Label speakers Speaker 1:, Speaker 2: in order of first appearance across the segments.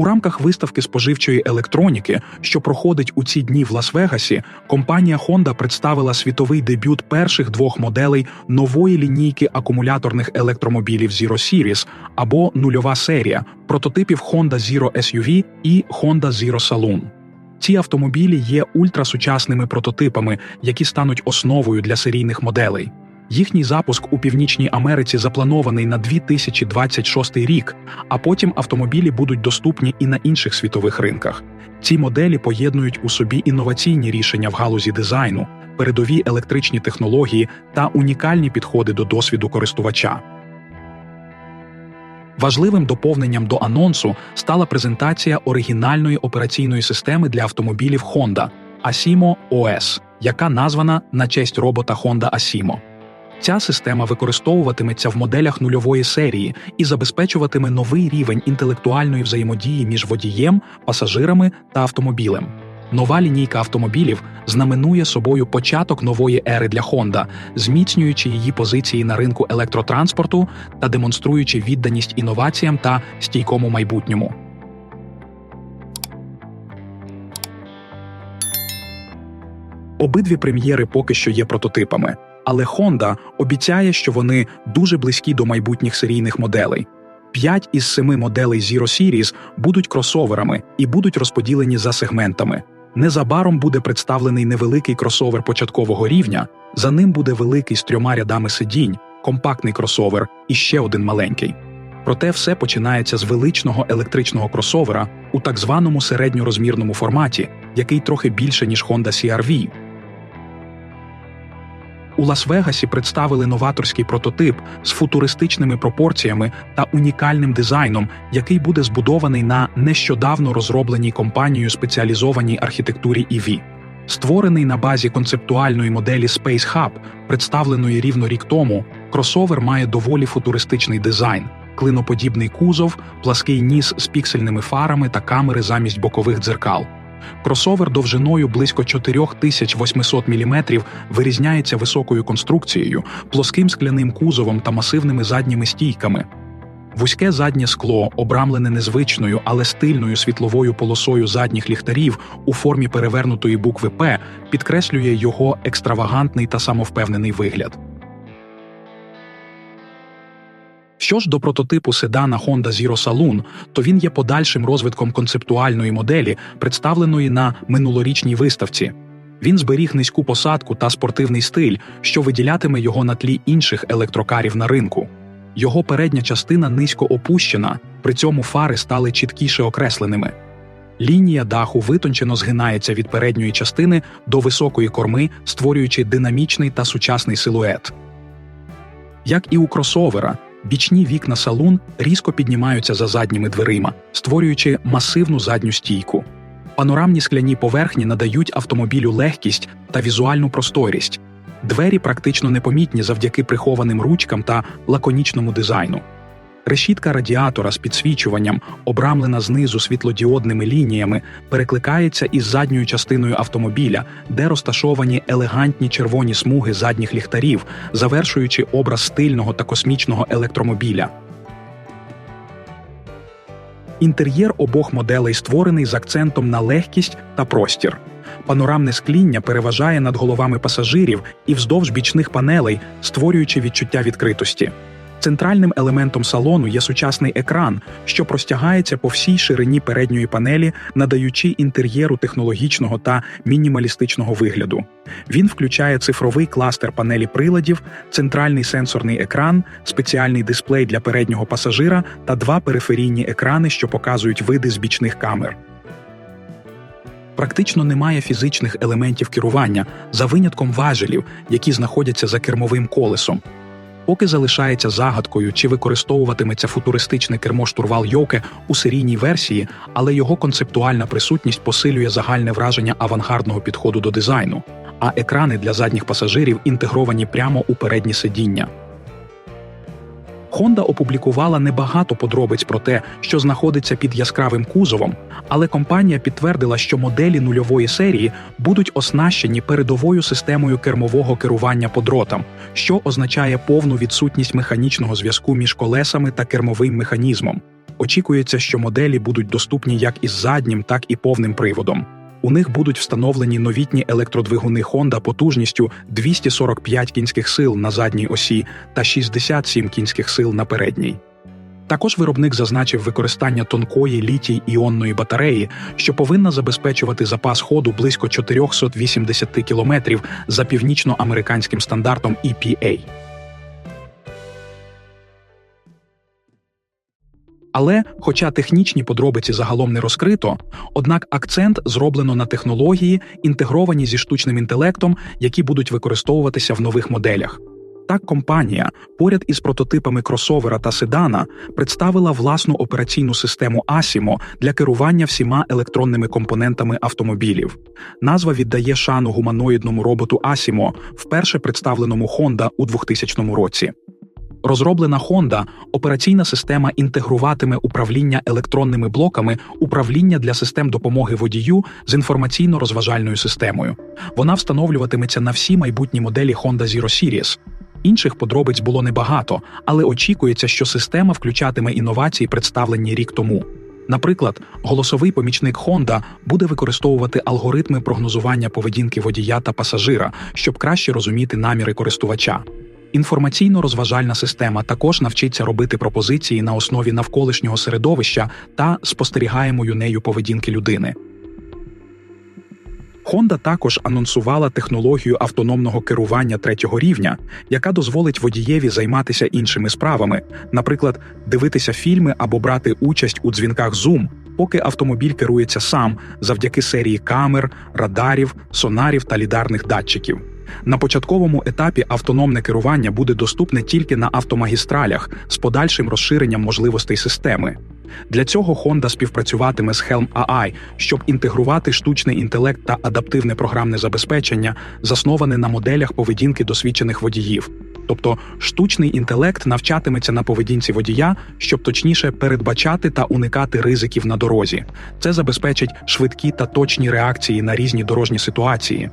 Speaker 1: У рамках виставки споживчої електроніки, що проходить у ці дні в Лас-Вегасі, компанія Honda представила світовий дебют перших двох моделей нової лінійки акумуляторних електромобілів Zero Series або нульова серія прототипів Honda Zero SUV і Honda Zero Saloon. Ці автомобілі є ультрасучасними прототипами, які стануть основою для серійних моделей. Їхній запуск у Північній Америці запланований на 2026 рік, а потім автомобілі будуть доступні і на інших світових ринках. Ці моделі поєднують у собі інноваційні рішення в галузі дизайну, передові електричні технології та унікальні підходи до досвіду користувача. Важливим доповненням до анонсу стала презентація оригінальної операційної системи для автомобілів Honda Asimo OS, яка названа на честь робота Honda Asimo. Ця система використовуватиметься в моделях нульової серії і забезпечуватиме новий рівень інтелектуальної взаємодії між водієм, пасажирами та автомобілем. Нова лінійка автомобілів знаменує собою початок нової ери для Honda, зміцнюючи її позиції на ринку електротранспорту та демонструючи відданість інноваціям та стійкому майбутньому. Обидві прем'єри поки що є прототипами, але Honda обіцяє, що вони дуже близькі до майбутніх серійних моделей. П'ять із семи моделей Zero Series будуть кросоверами і будуть розподілені за сегментами. Незабаром буде представлений невеликий кросовер початкового рівня, за ним буде великий з трьома рядами сидінь, компактний кросовер і ще один маленький. Проте все починається з величного електричного кросовера у так званому середньорозмірному форматі, який трохи більше ніж Honda CR-V. У Лас-Вегасі представили новаторський прототип з футуристичними пропорціями та унікальним дизайном, який буде збудований на нещодавно розробленій компанією спеціалізованій архітектурі EV. Створений на базі концептуальної моделі Space Hub, представленої рівно рік тому, кросовер має доволі футуристичний дизайн, клиноподібний кузов, плаский ніс з піксельними фарами та камери замість бокових дзеркал. Кросовер довжиною близько 4800 мм вирізняється високою конструкцією, плоским скляним кузовом та масивними задніми стійками. Вузьке заднє скло, обрамлене незвичною, але стильною світловою полосою задніх ліхтарів у формі перевернутої букви П, підкреслює його екстравагантний та самовпевнений вигляд. Що ж до прототипу седана Honda Zero Saloon, то він є подальшим розвитком концептуальної моделі, представленої на минулорічній виставці. Він зберіг низьку посадку та спортивний стиль, що виділятиме його на тлі інших електрокарів на ринку. Його передня частина низько опущена, при цьому фари стали чіткіше окресленими. Лінія даху витончено згинається від передньої частини до високої корми, створюючи динамічний та сучасний силует. Як і у кросовера, Бічні вікна салун різко піднімаються за задніми дверима, створюючи масивну задню стійку. Панорамні скляні поверхні надають автомобілю легкість та візуальну просторість. Двері практично непомітні завдяки прихованим ручкам та лаконічному дизайну. Решітка радіатора з підсвічуванням, обрамлена знизу світлодіодними лініями, перекликається із задньою частиною автомобіля, де розташовані елегантні червоні смуги задніх ліхтарів, завершуючи образ стильного та космічного електромобіля. Інтер'єр обох моделей створений з акцентом на легкість та простір. Панорамне скління переважає над головами пасажирів і вздовж бічних панелей, створюючи відчуття відкритості. Центральним елементом салону є сучасний екран, що простягається по всій ширині передньої панелі, надаючи інтер'єру технологічного та мінімалістичного вигляду. Він включає цифровий кластер панелі приладів, центральний сенсорний екран, спеціальний дисплей для переднього пасажира та два периферійні екрани, що показують види з бічних камер. Практично немає фізичних елементів керування за винятком важелів, які знаходяться за кермовим колесом поки залишається загадкою, чи використовуватиметься футуристичне кермо штурвал Йоке у серійній версії, але його концептуальна присутність посилює загальне враження авангардного підходу до дизайну, а екрани для задніх пасажирів інтегровані прямо у передні сидіння. Honda опублікувала небагато подробиць про те, що знаходиться під яскравим кузовом, але компанія підтвердила, що моделі нульової серії будуть оснащені передовою системою кермового керування по дротам, що означає повну відсутність механічного зв'язку між колесами та кермовим механізмом. Очікується, що моделі будуть доступні як із заднім, так і повним приводом. У них будуть встановлені новітні електродвигуни Honda потужністю 245 кінських сил на задній осі та 67 кінських сил на передній. Також виробник зазначив використання тонкої літій іонної батареї, що повинна забезпечувати запас ходу близько 480 км за північноамериканським стандартом EPA. Але, хоча технічні подробиці загалом не розкрито, однак акцент зроблено на технології, інтегровані зі штучним інтелектом, які будуть використовуватися в нових моделях. Так, компанія поряд із прототипами кросовера та седана представила власну операційну систему ASIMO для керування всіма електронними компонентами автомобілів. Назва віддає шану гуманоїдному роботу ASIMO, вперше представленому Honda у 2000 році. Розроблена Honda, операційна система інтегруватиме управління електронними блоками управління для систем допомоги водію з інформаційно-розважальною системою. Вона встановлюватиметься на всі майбутні моделі Honda Zero Series. Інших подробиць було небагато, але очікується, що система включатиме інновації, представлені рік тому. Наприклад, голосовий помічник Honda буде використовувати алгоритми прогнозування поведінки водія та пасажира, щоб краще розуміти наміри користувача. Інформаційно-розважальна система також навчиться робити пропозиції на основі навколишнього середовища та спостерігаємою нею поведінки людини. Honda також анонсувала технологію автономного керування третього рівня, яка дозволить водієві займатися іншими справами, наприклад, дивитися фільми або брати участь у дзвінках Zoom, поки автомобіль керується сам завдяки серії камер, радарів, сонарів та лідарних датчиків. На початковому етапі автономне керування буде доступне тільки на автомагістралях з подальшим розширенням можливостей системи. Для цього Honda співпрацюватиме з Helm AI, щоб інтегрувати штучний інтелект та адаптивне програмне забезпечення, засноване на моделях поведінки досвідчених водіїв. Тобто штучний інтелект навчатиметься на поведінці водія, щоб точніше передбачати та уникати ризиків на дорозі. Це забезпечить швидкі та точні реакції на різні дорожні ситуації.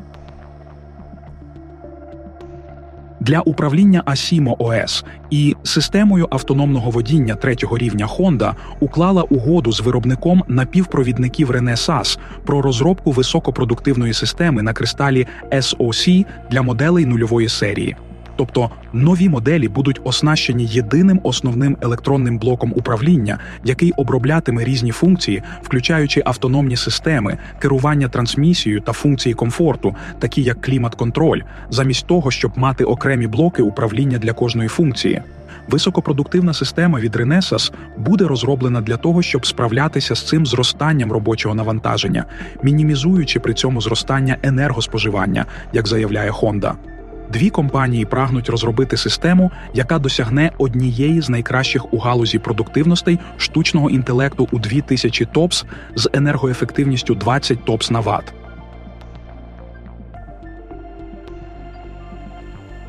Speaker 1: Для управління ASIMO OS і системою автономного водіння третього рівня Honda уклала угоду з виробником напівпровідників Renesas про розробку високопродуктивної системи на кристалі SoC для моделей нульової серії. Тобто нові моделі будуть оснащені єдиним основним електронним блоком управління, який оброблятиме різні функції, включаючи автономні системи, керування трансмісією та функції комфорту, такі як клімат-контроль, замість того, щоб мати окремі блоки управління для кожної функції. Високопродуктивна система від Renesas буде розроблена для того, щоб справлятися з цим зростанням робочого навантаження, мінімізуючи при цьому зростання енергоспоживання, як заявляє Honda. Дві компанії прагнуть розробити систему, яка досягне однієї з найкращих у галузі продуктивностей штучного інтелекту у 2000 ТОПС з енергоефективністю 20 ТОПС на Вт.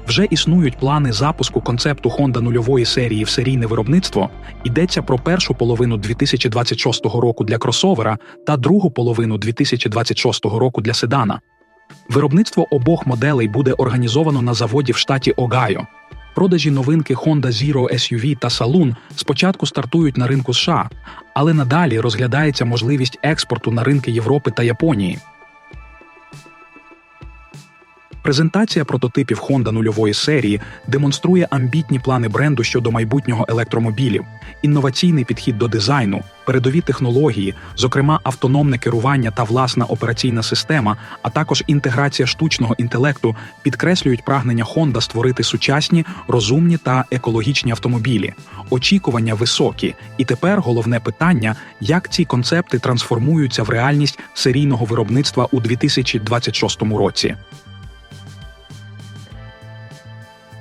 Speaker 1: Вже існують плани запуску концепту Honda нульової серії в серійне виробництво. Йдеться про першу половину 2026 року для кросовера та другу половину 2026 року для седана. Виробництво обох моделей буде організовано на заводі в штаті Огайо. Продажі новинки Honda Zero SUV та Saloon спочатку стартують на ринку США, але надалі розглядається можливість експорту на ринки Європи та Японії. Презентація прототипів Honda нульової серії демонструє амбітні плани бренду щодо майбутнього електромобілів, інноваційний підхід до дизайну, передові технології, зокрема автономне керування та власна операційна система, а також інтеграція штучного інтелекту підкреслюють прагнення Honda створити сучасні, розумні та екологічні автомобілі. Очікування високі, і тепер головне питання, як ці концепти трансформуються в реальність серійного виробництва у 2026 році.